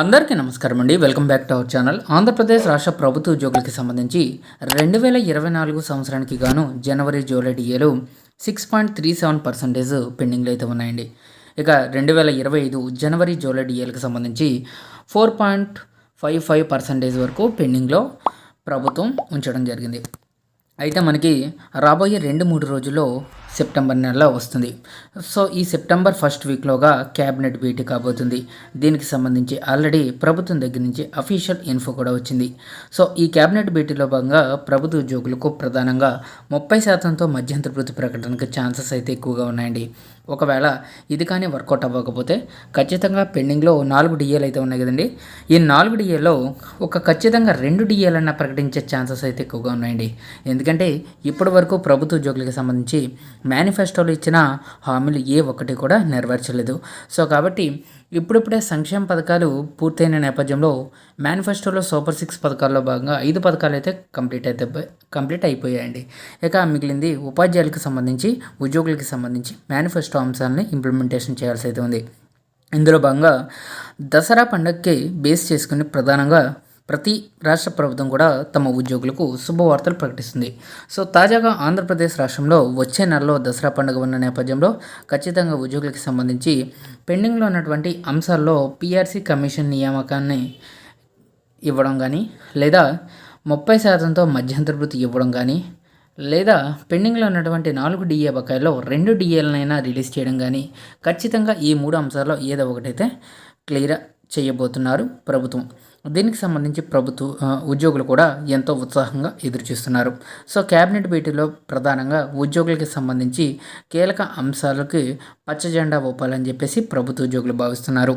అందరికీ నమస్కారం అండి. Welcome back to our channel. Andhra Pradesh రాష్ట్ర ప్రభుత్వ ఉద్యోగులకి సంబంధించి రెండు వేల ఇరవై నాలుగు సంవత్సరానికి గాను జనవరి జూలై డిఏలు six point three seven percentage పెండింగ్లో అయితే ఉన్నాయండి. ఇక రెండు వేల ఇరవై ఐదు జనవరి జూలై డిఏలకు సంబంధించి four point five five percentage వరకు పెండింగ్లో ప్రభుత్వం ఉంచడం జరిగింది. అయితే మనకి రాబోయే రెండు మూడు రోజుల్లో సెప్టెంబర్ నెలలో వస్తుంది. సో ఈ సెప్టెంబర్ ఫస్ట్ వీక్లోగా క్యాబినెట్ భేటీ కాబోతుంది. దీనికి సంబంధించి ఆల్రెడీ ప్రభుత్వం దగ్గర నుంచి అఫీషియల్ ఇన్ఫో కూడా వచ్చింది. సో ఈ క్యాబినెట్ భేటీలో భాగంగా ప్రభుత్వ ఉద్యోగులకు ప్రధానంగా ముప్పై శాతంతో మధ్యంతర వృత్తి ప్రకటనకు ఛాన్సెస్ అయితే ఎక్కువగా ఉన్నాయండి. ఒకవేళ ఇది కానీ వర్కౌట్ అవ్వకపోతే ఖచ్చితంగా పెండింగ్లో నాలుగు డిఏలు అయితే ఉన్నాయి కదండి. ఈ నాలుగు డిఏలో ఒక ఖచ్చితంగా రెండు డిఏలన్నా ప్రకటించే ఛాన్సెస్ అయితే ఎక్కువగా ఉన్నాయండి. ఎందుకంటే ఇప్పటి వరకు ప్రభుత్వ ఉద్యోగులకు సంబంధించి మేనిఫెస్టోలో ఇచ్చిన హామీలు ఏ ఒక్కటి కూడా నెరవేర్చలేదు. సో కాబట్టి ఇప్పుడిప్పుడే సంక్షేమ పథకాలు పూర్తయిన నేపథ్యంలో మేనిఫెస్టోలో సూపర్ సిక్స్ పథకాల్లో భాగంగా ఐదు పథకాలు అయితే కంప్లీట్ అయితే కంప్లీట్ అయిపోయాయండి. ఇక మిగిలింది ఉపాధ్యాయులకు సంబంధించి ఉద్యోగులకు సంబంధించి మేనిఫెస్టో అంశాలని ఇంప్లిమెంటేషన్ చేయాల్సి అయితే ఉంది. ఇందులో భాగంగా దసరా పండగకి బేస్ చేసుకుని ప్రధానంగా ప్రతి రాష్ట్ర ప్రభుత్వం కూడా తమ ఉద్యోగులకు శుభవార్తలు ప్రకటిస్తుంది. సో తాజాగా ఆంధ్రప్రదేశ్ రాష్ట్రంలో వచ్చే నెలలో దసరా పండుగ ఉన్న నేపథ్యంలో ఖచ్చితంగా ఉద్యోగులకు సంబంధించి పెండింగ్లో ఉన్నటువంటి అంశాల్లో పీఆర్సీ కమిషన్ నియామకాన్ని ఇవ్వడం కానీ లేదా ముప్పై శాతంతో మధ్యంతర వృత్తి ఇవ్వడం కానీ లేదా పెండింగ్లో ఉన్నటువంటి నాలుగు డిఏ బకాయిలో రెండు డిఏలనైనా రిలీజ్ చేయడం కానీ ఖచ్చితంగా ఈ మూడు అంశాల్లో ఏదో ఒకటైతే క్లియర్ చేయబోతున్నారు ప్రభుత్వం. దీనికి సంబంధించి ప్రభుత్వ ఉద్యోగులు కూడా ఎంతో ఉత్సాహంగా ఎదురుచూస్తున్నారు. సో కేబినెట్ భేటీలో ప్రధానంగా ఉద్యోగులకి సంబంధించి కీలక అంశాలకి పచ్చ జెండా ఊపాలని చెప్పేసి ప్రభుత్వ ఉద్యోగులు భావిస్తున్నారు.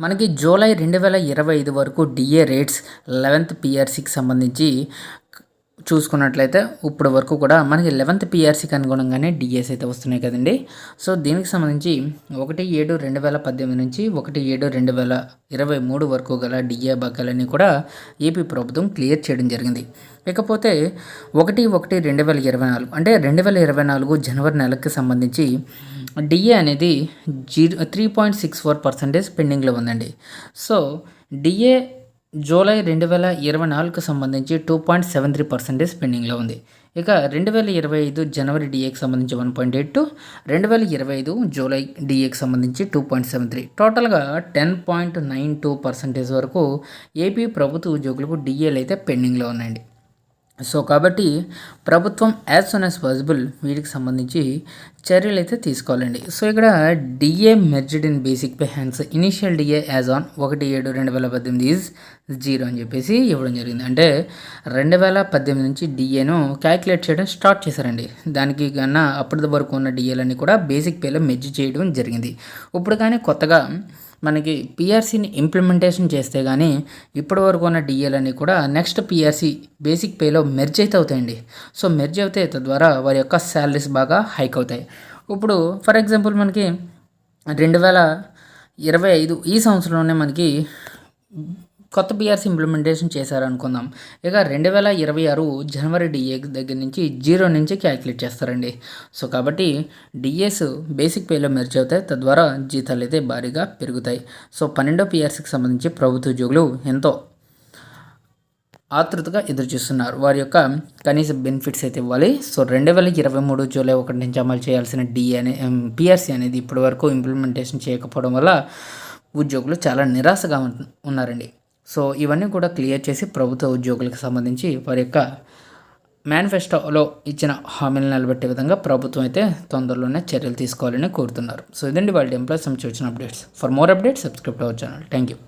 మనకి జూలై రెండు వేల ఇరవై ఐదు వరకు డిఏ రేట్స్ లెవెన్త్ పిఆర్సీకి సంబంధించి చూసుకున్నట్లయితే ఇప్పటి వరకు కూడా మనకి లెవెంత్ పిఆర్సీకి అనుగుణంగానే డిఎస్ అయితే వస్తున్నాయి కదండి. సో దీనికి సంబంధించి ఒకటి ఏడు రెండు వేల పద్దెనిమిది నుంచి ఒకటి ఏడు రెండు వేల ఇరవై మూడు వరకు గల డిఏ బగ్గాలన్నీ కూడా ఏపీ ప్రభుత్వం క్లియర్ చేయడం జరిగింది. ఇకపోతే ఒకటి ఒకటి రెండు వేల ఇరవై నాలుగు అంటే రెండు వేల ఇరవై నాలుగు జనవరి నెలకి సంబంధించి డిఏ అనేది zero three point six four percentage పెండింగ్లో ఉందండి. సో డిఏ జూలై రెండు వేల ఇరవై నాలుగుకు సంబంధించి two point seven three percentage పెండింగ్లో ఉంది. ఇక రెండు వేల ఇరవై ఐదు జనవరి డిఏకి సంబంధించి వన్ పాయింట్ ఎయిట్ టూ రెండు వేల ఇరవై ఐదు జూలై డిఏకి సంబంధించి టూ పాయింట్ సెవెన్ త్రీ. టోటల్గా ten point nine two percentage వరకు ఏపీ ప్రభుత్వ ఉద్యోగులకు డిఏలు అయితే పెండింగ్లో ఉన్నాయండి. సో కాబట్టి ప్రభుత్వం యాజ్ సూన్ యాజ్ పాసిబుల్ వీటికి సంబంధించి చర్యలు అయితే తీసుకోవాలండి. సో ఇక్కడ DA merged in basic pay hands initial DA as on ఒకటి ఏడు రెండు వేల పద్దెనిమిది ఈజ్ జీరో అని చెప్పేసి ఇవ్వడం జరిగింది. అంటే రెండు వేల పద్దెనిమిది నుంచి డిఏను క్యాలిక్యులేట్ చేయడం స్టార్ట్ చేశారండి. దానికి కన్నా అప్పటి వరకు ఉన్న డిఏలన్నీ కూడా బేసిక్ పేలో మెర్జ్ చేయడం జరిగింది. ఇప్పుడు కానీ కొత్తగా మనకి పిఆర్సీని ఇంప్లిమెంటేషన్ చేస్తే కానీ ఇప్పటి వరకు ఉన్న డిఏలన్నీ కూడా నెక్స్ట్ పిఆర్సీ బేసిక్ పేలో మెర్జ్ అయితే అవుతాయండి. సో మెర్జ్ అవుతే తద్వారా వారి యొక్క శాలరీస్ బాగా హైక్ అవుతాయి. ఇప్పుడు ఫర్ ఎగ్జాంపుల్ మనకి రెండు వేల ఇరవై ఐదు ఈ సంవత్సరంలోనే మనకి కొత్త బీఆర్సీ ఇంప్లిమెంటేషన్ చేశారనుకుందాం. ఇక రెండు వేల ఇరవై ఆరు జనవరి డిఏ దగ్గర నుంచి జీరో నుంచి క్యాలిక్యులేట్ చేస్తారండి. సో కాబట్టి డిఏస్ బేసిక్ పేలో మెర్జ్ అవుతాయి తద్వారా జీతాలు అయితే భారీగా పెరుగుతాయి. సో పన్నెండో పీఆర్సీకి సంబంధించి ప్రభుత్వ ఉద్యోగులు ఎంతో ఆతృతగా ఎదురుచూస్తున్నారు. వారి యొక్క కనీస బెనిఫిట్స్ అయితే ఇవ్వాలి. సో రెండు వేల ఇరవై మూడు జూలై ఒకటి నుంచి అమలు చేయాల్సిన డిఏ అనే పిఆర్సీ అనేది ఇప్పటి వరకు ఇంప్లిమెంటేషన్ చేయకపోవడం వల్ల ఉద్యోగులు చాలా నిరాశగా ఉన్నారండి. సో ఇవన్నీ కూడా క్లియర్ చేసి ప్రభుత్వ ఉద్యోగులకు సంబంధించి వారి యొక్క మేనిఫెస్టోలో ఇచ్చిన హామీలు నిలబెట్టే విధంగా ప్రభుత్వం అయితే తొందరలోనే చర్యలు తీసుకోవాలని కోరుతున్నారు. సో ఇదండి వాళ్ళ ఎంప్లాయీస్ సంబంధించి వచ్చిన updates. For more updates subscribe our channel. Thank you